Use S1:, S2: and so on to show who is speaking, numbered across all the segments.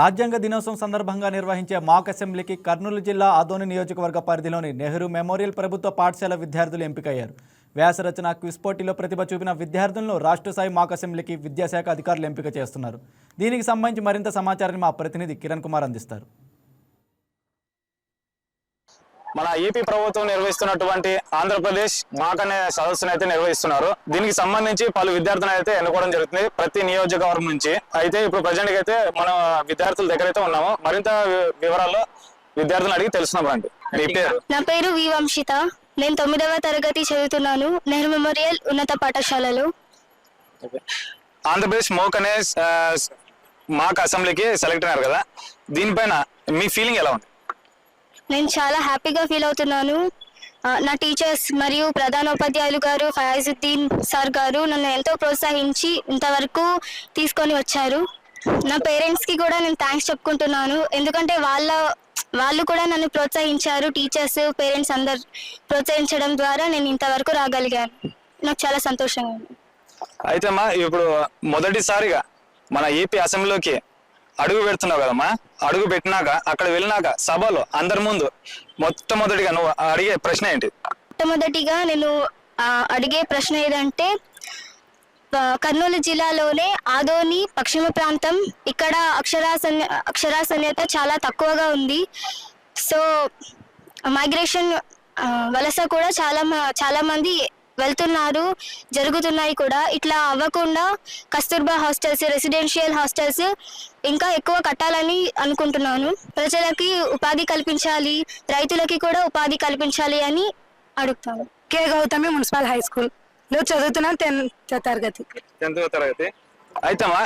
S1: రాజ్యాంగ దినోత్సవం సందర్భంగా నిర్వహించే మాక్ అసెంబ్లీకి కర్నూలు జిల్లా ఆదోని నియోజకవర్గ పరిధిలోని నెహ్రూ మెమోరియల్ ప్రభుత్వ పాఠశాల విద్యార్థులు ఎంపికయ్యారు. వ్యాసరచన క్విజ్ పోటీలో ప్రతిభ చూపిన విద్యార్థులను రాష్ట్ర స్థాయి మాక్ అసెంబ్లీకి విద్యాశాఖ అధికారులు ఎంపిక చేస్తున్నారు. దీనికి సంబంధించి మరింత సమాచారాన్ని మా ప్రతినిధి కిరణ్ కుమార్ అందిస్తారు.
S2: మన ఏపీ ప్రభుత్వం నిర్వహిస్తున్నటువంటి ఆంధ్రప్రదేశ్ మాక్ అనే సదస్సును అయితే నిర్వహిస్తున్నారు. దీనికి సంబంధించి పలు విద్యార్థులను అయితే ఎన్నుకోవడం జరుగుతుంది. ప్రతి నియోజకవర్గం నుంచి. అయితే ఇప్పుడు ప్రజెంట్ అయితే మనం విద్యార్థుల దగ్గర అయితే ఉన్నాము. మరింత వివరాల్లో విద్యార్థులను అడిగి తెలుసుకున్నాం పేరు?
S3: నా పేరు వి వంశిత. నేను తొమ్మిదవ తరగతి చదువుతున్నాను. నెహ్రూ మెమోరియల్ ఉన్నత పాఠశాలలో.
S2: ఆంధ్రప్రదేశ్ మోక్ అనే ఆ, మాక్ అసెంబ్లీకి సెలెక్ట్ అయ్యారు కదా. దీనిపైన మీ ఫీలింగ్ ఎలా ఉంది?
S3: నేను చాలా హ్యాపీగా ఫీల్ అవుతున్నాను. నా టీచర్స్ మరియు ప్రధానోపాధ్యాయులు గారు ఫయాజుద్దీన్ సార్ గారు నన్ను ఎంతో ప్రోత్సహించి ఇంతవరకు తీసుకొని వచ్చారు. నా పేరెంట్స్కి కూడా నేను థ్యాంక్స్ చెప్పుకుంటున్నాను. ఎందుకంటే వాళ్ళ వాళ్ళు కూడా నన్ను ప్రోత్సహించారు. టీచర్స్ పేరెంట్స్ అందరు ప్రోత్సహించడం ద్వారా నేను ఇంతవరకు రాగలిగాను. నాకు చాలా సంతోషంగా ఉంది.
S2: అయితే అమ్మా ఇప్పుడు మొదటిసారిగా మన ఏపీ అసెంబ్లీలోకి అడుగు పెడుతున్నావు కదమ్మా. అడుగు పెట్టినాక అక్కడ వెళ్ళినాక సభలో అందరి ముందు మొట్టమొదటిగా నువ్వు అడిగే ప్రశ్న ఏంటి?
S3: మొట్టమొదటిగా నేను అడిగే ప్రశ్న ఏదంటే కర్నూలు జిల్లాలోనే ఆదోని పశ్చిమ ప్రాంతం ఇక్కడ అక్షరాసన్య అక్షరాసన్యత చాలా తక్కువగా ఉంది. సో మైగ్రేషన్ వలస కూడా చాలా మ- చాలా మంది వెళ్తున్నారు జరుగుతున్నాయి కూడా. ఇట్లా అవ్వకుండా కస్తూర్బా హాస్టల్స్ రెసిడెన్షియల్ హాస్టల్స్ ఇంకా ఎక్కువ కట్టాలని అనుకుంటున్నాను. ప్రజలకి ఉపాధి కల్పించాలి రైతులకి కూడా ఉపాధి కల్పించాలి అని అడుగుతాను.
S4: K Gauthami municipal high school. లో చదువుతున్నాను టెన్త్ తరగతి.
S2: టెన్త్ తరగతి. అయితే అమ్మా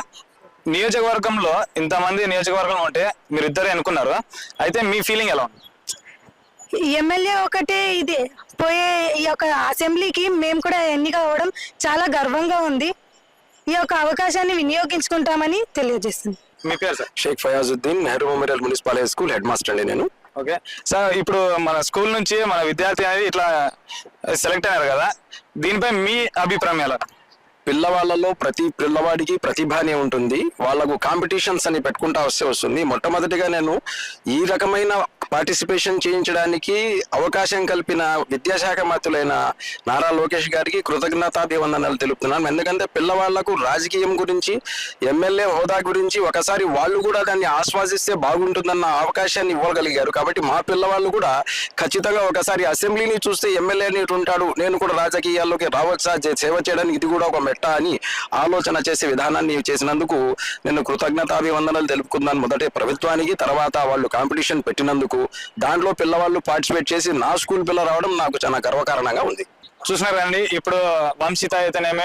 S2: నియోజకవర్గంలో ఇంతమంది నియోజకవర్గం ఉంటే మీరు ఇద్దరు అనుకున్నారు. అయితే మీ ఫీలింగ్ ఎలా ఉంది?
S4: ఎమ్మెల్యే ఒకటే ఇది. పోయే ఈ యొక్క అసెంబ్లీకి మేము కూడా ఎన్నిక అవ్వడం చాలా గర్వంగా ఉంది. ఈ యొక్క అవకాశాన్ని వినియోగించుకుంటామని తెలియజేస్తుంది.
S2: మీ పేరు sir?
S5: Shaik Fayazuddin Nehru memorial municipal high school head master అండి నేను.
S2: ఓకే. సార్ ఇప్పుడు మన స్కూల్ నుంచి మన విద్యార్థి అనేది ఇట్లా సెలెక్ట్ అయ్యారు కదా దీనిపై మీ అభిప్రాయం ఎలా?
S5: పిల్లవాళ్ళలో ప్రతి పిల్లవాడికి ప్రతిభ అనే ఉంటుంది. వాళ్ళకు కాంపిటీషన్స్ అని పెట్టుకుంటా వస్తే వస్తుంది. మొట్టమొదటిగా నేను ఈ రకమైన పార్టిసిపేషన్ చేయించడానికి అవకాశం కల్పిన విద్యాశాఖ మంత్రులైన నారా లోకేష్ గారికి కృతజ్ఞతాభివందనాలు తెలుపుతున్నాను ఎందుకంటే పిల్లవాళ్ళకు రాజకీయం గురించి ఎమ్మెల్యే హోదా గురించి ఒకసారి వాళ్ళు కూడా దాన్ని ఆస్వాదిస్తే బాగుంటుందన్న అవకాశాన్ని ఇవ్వగలిగారు. కాబట్టి మా పిల్లవాళ్ళు కూడా ఖచ్చితంగా ఒకసారి అసెంబ్లీని చూస్తే ఎమ్మెల్యేని ఉంటాడు. నేను కూడా రాజకీయాల్లోకి రావచ్చా సేవ చేయడానికి ఇది కూడా ఒక మెట్ట అని ఆలోచన చేసే విధానాన్ని చేసినందుకు నేను కృతజ్ఞతాభివందనలు తెలుపుకున్నాను మొదటి ప్రభుత్వానికి తర్వాత వాళ్ళు కాంపిటీషన్ పెట్టినందుకు దాంట్లో పిల్లవాళ్ళు పార్టిసిపేట్ చేసి నా స్కూల్ పిల్ల రావడం నాకు చాలా గర్వకారణంగా ఉంది.
S2: చూసినారు కదండి ఇప్పుడు వంశిత అయితేనేమి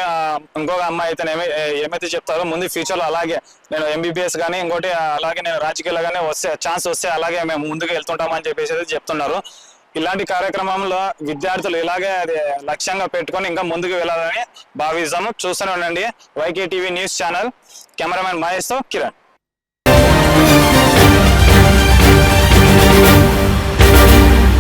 S2: ఇంకొక అమ్మాయి అయితేనేమి ఏమైతే చెప్తారో ముందు ఫ్యూచర్లో అలాగే నేను ఎంబీబీఎస్ కానీ ఇంకోటి అలాగే నేను రాజకీయాలు కానీ వస్తే ఛాన్స్ వస్తే అలాగే మేము ముందుకు వెళ్తుంటామని చెప్పేసి అయితే చెప్తున్నారు. ఇలాంటి కార్యక్రమంలో విద్యార్థులు ఇలాగే అది లక్ష్యంగా పెట్టుకొని ఇంకా ముందుకు వెళ్ళాలని భావిస్తాము. చూస్తూనే ఉండండి. YK TV news channel cameraman మహేష్తో Kiran.